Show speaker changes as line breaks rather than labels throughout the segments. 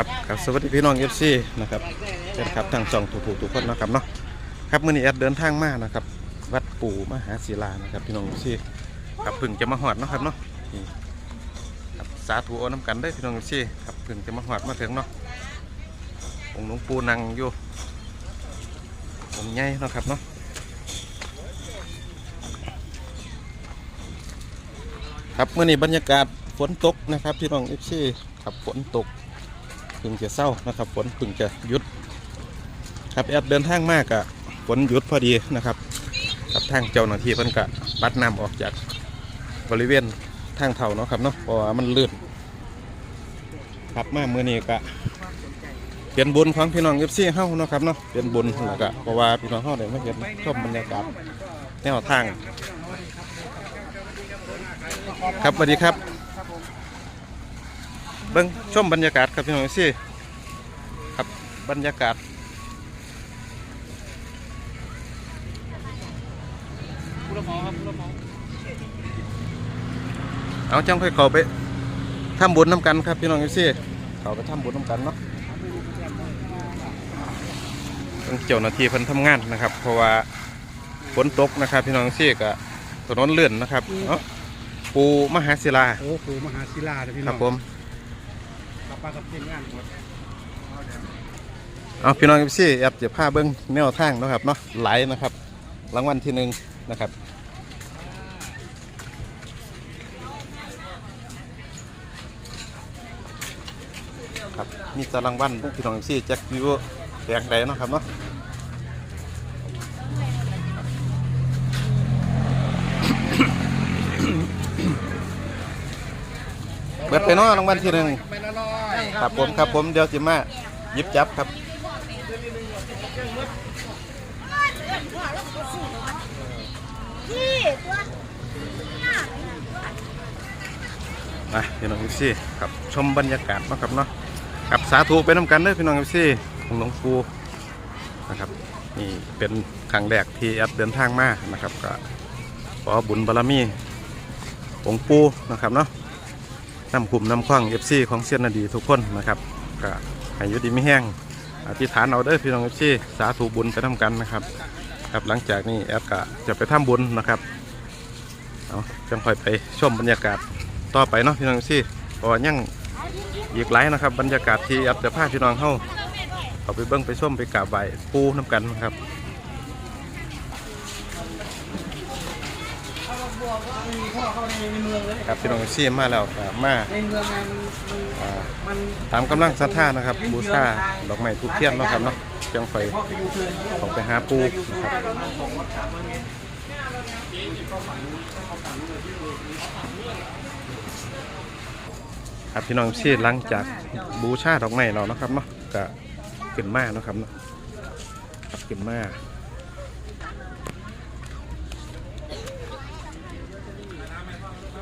ครับครับสวัสดีพี่น้องเอฟซีนะครับเป็นครับทางช่องถูกถูกทุกคนนะครับเนาะครับมื่อนี้แอดเดินทางมานะครับ วัดปู่มหาศิลานะครับพี่น้องเอฟซีครับพึ่งจะมาหอดเนาะครับเนาะนี่ครับสาธุโอน้ำกันได้อพี่น้องเอฟซีครับพึ่งจะมาหอดมาถึงเนาะองค์หลวงปู่นั่งอยู่องค์ใหญ่เนาะครับเนาะครับมื่อนี้บรรยากาศฝนตกนะครับพี่น้องเอฟซีครับฝนตก เพิ่งจะเศร้านะครับฝนเพิ่งจะหยุด ครับแอดเดินทางมากอะฝนหยุดพอดีนะครับกับทางเจ้าหน้าที่เพิ่นกะปัดน้ำออกจากบริเวณทางเท่าเนาะครับเนาะเพราะว่ามันลื่นครับมาเมื่อนี้กะเป็นบุญของพี่น้องเอฟซีเฮ้าเนาะครับเนาะเป็นบุญแล้วก็เพราะว่าพี่น้องเฮ้าได้มาเห็นชมบรรยากาศแนวทาง ครับสวัสดีครับ เบิ้งชมบรรยากาศครับพี่น้องสิครับบรรยากาศ เอาจังค่อยเข้าไปทำบุญน้ำกันครับพี่น้องสิเขาไปทำบุญน้ำกันเนาะต้องเจ้าหน้าที่เพิ่นทำงานนะครับ เพราะว่าฝนตกนะครับ พี่น้องสิกับถนนเลื่อนนะครับเนาะปูมหาศิลา
โอ้โหมหาศิลาเลยพี่
ค
น้
รั
อบง
ผม
กลับมากับทีมงานหมด
เอาพี่น้องเอฟซีแอบจะพาเบิ้งแนวทางนะครับเนาะไหลนะครับ รางวัลที่หนึ่งนะครับครับมีตารางวัลพี่น้องเอฟซีแจ็ควิวแตกใดเนาะครับเนาะเบิดไปเนาะรางวัลที่หนึ่ง
ไปละร้อย
ครับผมครับผมเดี๋ยวจิมาหยิบจับครับ
พี่ตัว
มาพี่น้องเอฟซีครับชมบรรยากาศเนาะครับเนาะกับสาธุไปน้ำกันเด้อพี่น้องเอฟซีของหลวงปู่นะครับนี่เป็นครั้งแรกที่แอดเดินทางมานะครับก็ขอบุญบารมีองค์ปู่นะครับเนาะ นำกลุ่มนำคว้างเอฟซีของเซียนนาดีทุกคนนะครับก็ให้ยุดีไม่แห้งอธิษฐานเอาเด้อพี่น้องเอฟซีสาธุบุญไปทำกันนะครับครับหลังจากนี้แอดก็จะไปทำบุญนะครับเอาจังค่อยไปชมบรรยากาศต่อไปเนาะพี่น้องสิเพราะว่ายังอีกหลายนะครับ บรรยากาศที่อับจะพาพี่น้องเข้าเอาไปเบิ้งไปส้มไปกราบไหว้ปูน้ำกันนะครับ
พ่อเข้าในเมืองเลย
ครับพี่น้องสิมาแล้วก็มา
ในเมืองมันมัน
อ่า
มัน
ตามกำลังศรัทธานะครับ บูชาดอกไม้ทุกเทียนเนาะครับเนาะจังไฟ
พ่อไปยูเทิร์น
ออกไปหาปูนะครับครับพี่น้องสิหลังจากบูชาดอกไม้เรานะครับเนาะก็ขึ้นมาเนาะครับเนาะครับขึ้นมา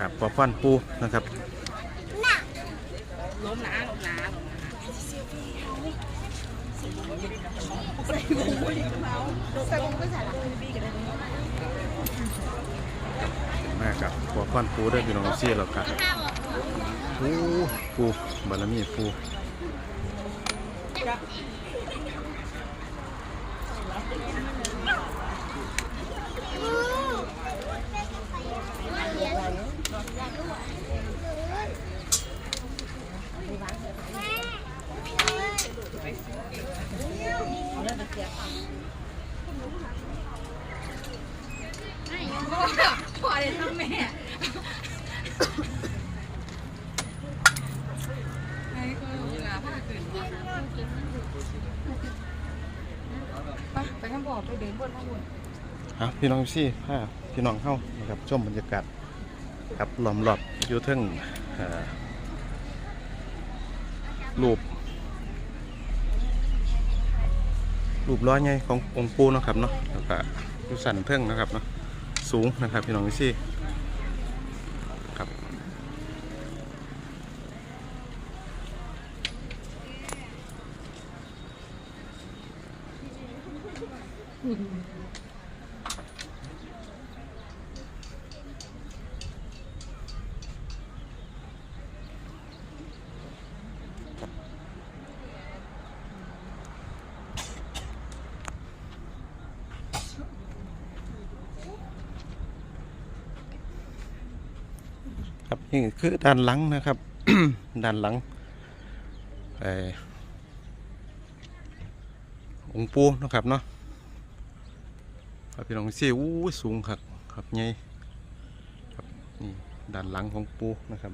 ครับพอฟันปูนะครับ
ล้มหนาล้มหนาใส่วงไม่ใส่ละ
มากับพอฟันปูด้วยพี่น้องเสียแล้วครับปูปูบารมีปู
พอเลยทำแม่ไอ้ก็เวลาผ้าขึ้นไปไปข้างบ่อไปเดินบนข้างบน
อะพี่น้องซี่ผ้าพี่น้องเข้านะครับชมบรรยากาศครับหลอมหลอบอยู่เทึงเอ่อรูป รูปร้อยไงขององค์ปูนะครับเนาะแล้วก็ดูสันเทิงนะครับเนาะสูงนะครับพี่น้องซี่ครับค นี่คือด้านหลังนะครับ ด้านหลังไอองปูนะครับเนาะครับพี่น้องสิอู้สูงครับครับใหญ่ครับนี่ด้านหลังของปูนะครับ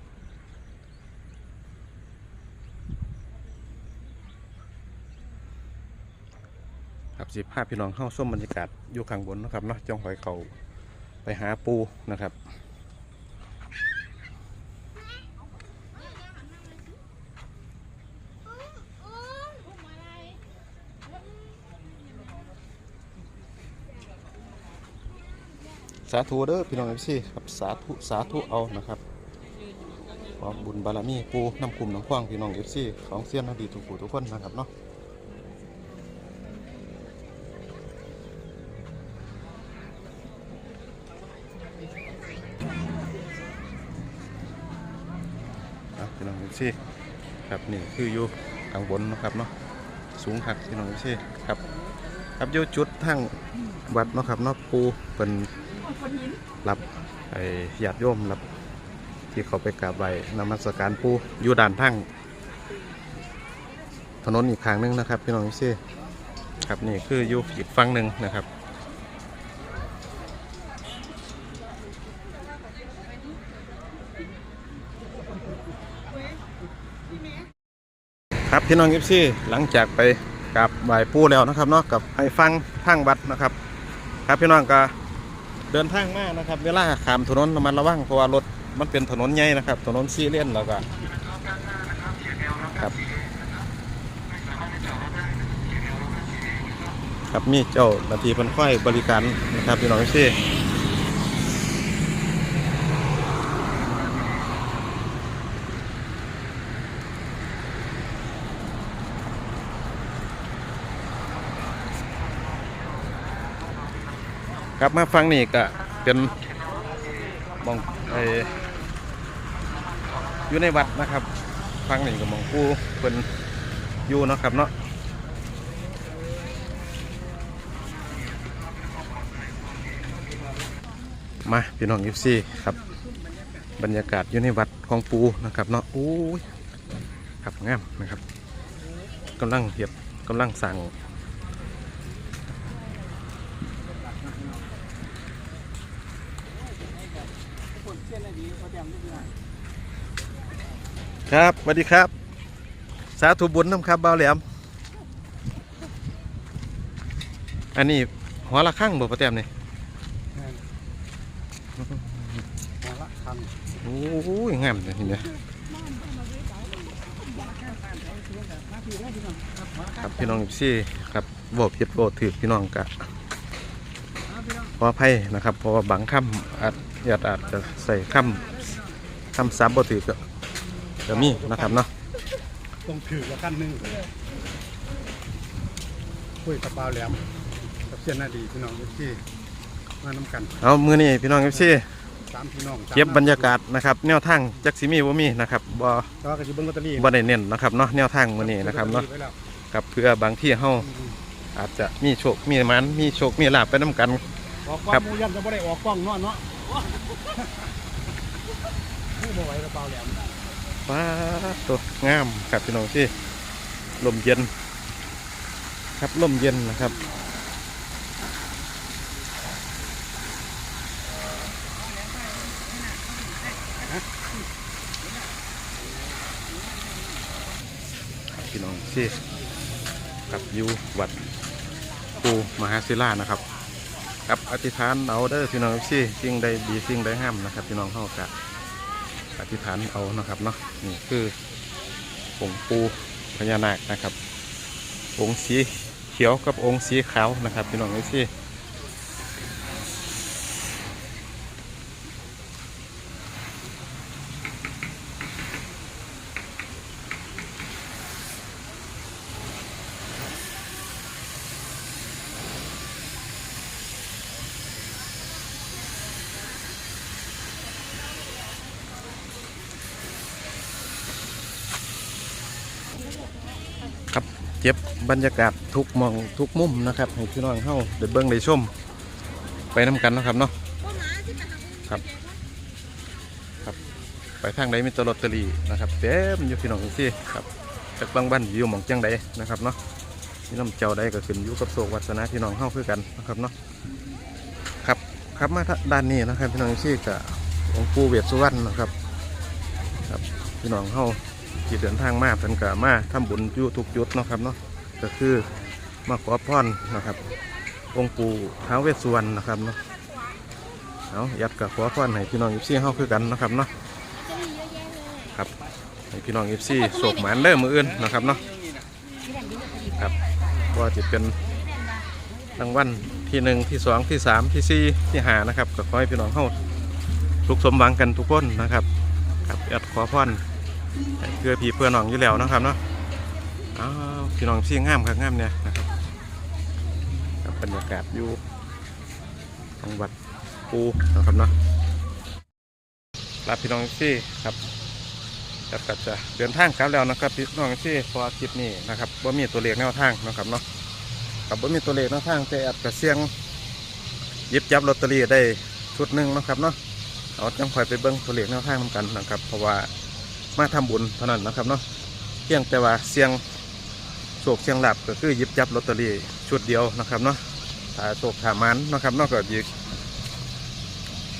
ครับสิภาพพี่น้องเข้าส้มบรรยากาศอยู่ข้างบนนะครับเนาะจ้องหอยเขาไปหาปูนะครับ สาธุเด้อพี่น้องเอฟซีครับสาธุสาธุเอานะครับขอบุญบารมีปูน้ำคุมน้ำคว้างพี่น้องเอฟซีของเซียนนาดีทุกผู้ทุกคนนะครับเนาะพี่น้องเอฟซีครับนี่คืออยู่ข้างบนนะครับเนาะสูงคักพี่น้องเอฟซีครับครับอยู่จุดทางวัดเนาะครับเนาะปูเป็น รับไอ้ญาติโยมรับที่เขาไปกราบไหว้นมัสการปูอยู่ด่านทั้งถนนอีกทางหนึงนะครับ พี่น้องพี่ซี่ครับนี่คืออยู่อีกฝั่งหนึ่งนะครับครับพี่น้องยิปซี่หลังจากไปกราบไหว้ปูแล้วนะครับเนาะกับให้ฟังทางวัดนะครับ ครับพี่น้องก็ เดินทางมากนะครับ เวลาขามถนนมันระวังเพราะว่ารถมันเป็นถนนใหญ่นะครับ ถนนซีเลียนแล้วก็ครับครับมีเจ้าหน้าที่เพิ่นค่อยบริการนะครับพี่น้องพี่ ครับมาฟังนี่ก็เป็นมองไออยู่ในวัดนะครับ ฟังนี่กับมองผู้เป็นอยู่เนาะครับเนาะมาพี่น้องยิปซี่ครับ บรรยากาศอยู่ในวัดของปูนะครับเนาะโอ้ยครับงามนะครับกำลังเห็ดกำลังสั่ง ครับสวัสดีครับ สาธุบุญน้ำครับบ่าวแหลม อันนี้หัวละข้างบ่ประแตมนี่
มาละคัน
โอ้ยงามเลยทีเนี้ยครับพี่น้องซี่ครับโบผิดโบกถือพี่น้องกะขออภัยนะครับ เพราะว่าบางคำอาจอาจอาจจะใส่คำ คำซับโบถือก็จะมีนะครับเนาะ
ต้องถือละกันหนึ่งคุยกับเปล่าแหลมกับเสียนนาดีพี่น้องที่มาน้ำกัน
เอามือนี่พี่น้องซี่
สามพี่น้อง
เก็บบรรยากาศนะครับแนวทางจักสิมีบ่มีนะครับบ่
แต่ว่าก็จะเบิ้งลอตเตอรี่
บ่ได้เน้นนะครับเนาะแนวทางมื้อนี้นะครับเนาะ
ไว้แล้ว
กับเพื่อบางที่เฮาอาจจะมีโชค มีมัน มีโชค มีลาภไปนํกัน
ออกกล้
ครั
อบงหมูยันจะไม่ได้ออกกล้องเนาะเนาะผู้ บ่ไหวกับเปล่าแหลม
ว้าตัวงามครับพี่น้องที่ลมเย็น ครับลมเย็นนะครับพี่น้องที่กับยูวัดปูมหาศิลานะครับกับอธิษฐานเอาเด้อพี่น้องที่สิ่งใดดีสิ่งใดห้ามนะครับ พี่น้องเข้ากะ อธิษฐานเอานะครับเนาะนี่คือองค์ปูพญานาคนะครับ องค์สีเขียวกับองค์สีขาวนะครับพี่น้องไอ้ที่ บรรยากาศทุกมองทุกมุมนะครับให้พี่น้องเข้าเดินเบิ้งได้ชม ไปน้กันนะครับเนาะครับ ครับ ไปทางใดมีตลอตเตอรี่นะครับเต็มอยู่พี่น้องซี่ครับจากบางบ้านอยู่หมองจังใดนะครับเนาะมีน้ำเจ้าใดก็ขึ้นอยู่กับโศกวัฒนาพี่น้องเฮาคือกันนะครับเนาะครับครับมาทางด้านนี้นะครับพี่น้องซี่กับหลวงปู่เวสสุวรรณนะครับ ครับพี่น้องเฮาที่เดินทางมาเพิ่นก็มาทำบุญอยู่ทุกจุดนะครับเนาะ ก็คือมาขอพรนะครับ องค์ปู่ท้าวเวสสุวรรณนะครับเนาะเอายัดกับขอพรให้พี่น้องยิปซี่เฮาคือกันนะครับเนาะครับให้พี่น้องยิปซี่โศกหมานเด้อมืออื่นนะครับเนาะครับว่าจะเป็นรางวัลที่หนึ่งที่สองที่สามที่สี่ที่ห้านะครับก็ขอให้พี่น้องเฮาทุกสมหวังกันทุกคนนะครับครับยัดขอพรเพื่อพี่เพื่อน้องอยู่แล้วนะครับเนาะ อ้าวพี่น้องซี่งามครับงามเนี่ยนะครับกับบรรยากาศอยู่ของวัดปูนะครับเนาะรับพี่น้องที่ครับครับก็จะเดินทางกลับแล้วนะครับพี่น้องที่พอคลิปนี้นะครับว่ามีตัวเลขแนวทางนะครับเนาะกับว่ามีตัวเลขแนวทางแต่แอดกระเสียงยิบจับลอตเตอรี่ได้ชุดหนึ่งนะครับเนาะเอาจังคอยไปเบิ้งตัวเลขแนวทางนำกันนะครับ เพราะว่ามาทำบุญเท่านั้นนะครับเนาะเพียงแต่ว่าเสียง โศกเชียงหลับก็คือหยิบจับลอตเตอรี่ชุดเดียวนะครับเนาะถ้าโศกถามันนะครับนอกก็อีก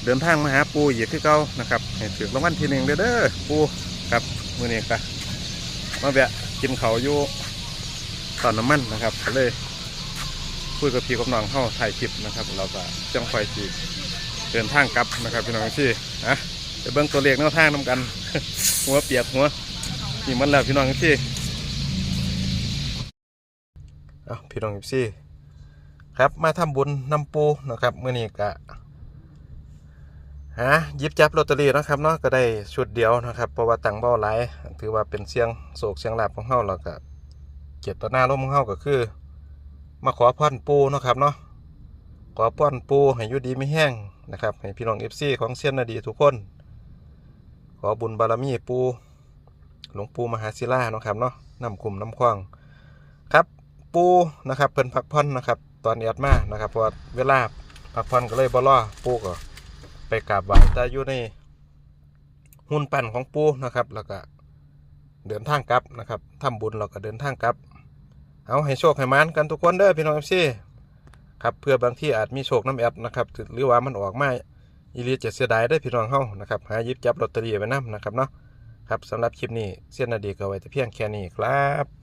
เดินทางมาหาปูอีกคือเก่านะครับให้ถือรางวัลที่หนึ่งเด้อเด้อปูครับมือนี้ก็มาแวะกินเขาอยู่ตอนน้ำมันนะครับก็เลยคุยกับพี่กับน้องเข้าถ่ายคลิปนะครับ เราก็จังไฟจีเดินทางกลับนะครับพี่น้องที่นะไปเบิ่งตัวเลขแนวทางนํกัน หัวเปียกหัวนี่มันแล้วพี่น้องที่ เอาพี่น้องพี่ครับมาทำบุญนำปูนะครับเมื่อนี้ก็หาหยิบจับลอตเตอรี่นะครับเนาะก็ได้ชุดเดียวนะครับเพราะว่าตังเบ้าหลถือว่าเป็นเสียงโศกเสียงหลับของเฮาแล้วก็เจตนาร่มของเฮาก็คือ มาขอพรปูนะครับเนาะขอพรปูให้ยู่ดีไม่แห้งนะครับให้พี่น้องเอฟซีของเซียนนาดีทุกคน ขอบุญบารมีปู หลวงปู่มหาศิลานะครับเนาะน้ำคุมน้ำคว้างครับ ปูนะครับเพิ่นพักผ่อนนะครับตอนเอียดมานะครับเพราะเวลาพักผ่อนก็เลยบ่รอปูก็ไปกราบไหว้แต่อยู่ในหุ่นปั่นของปูนะครับ แล้วก็เดินทางกลับนะครับทำบุญเราก็เดินทางกลับ เอาให้โชคให้มานกันทุกคนเด้อพี่น้องเอฟซีครับเพื่อบางที่อาจมีโชคน้ำแอดนะครับหรือว่ามันออกมาอีหลีจะเสียดายได้พี่น้องเฮานะครับหายิบจับลอตเตอรี่ไว้นํนะครับเนาะครับสำหรับคลิปนี้เส้นนาดีก็ไว้แต่เพียงแค่นี้ครับ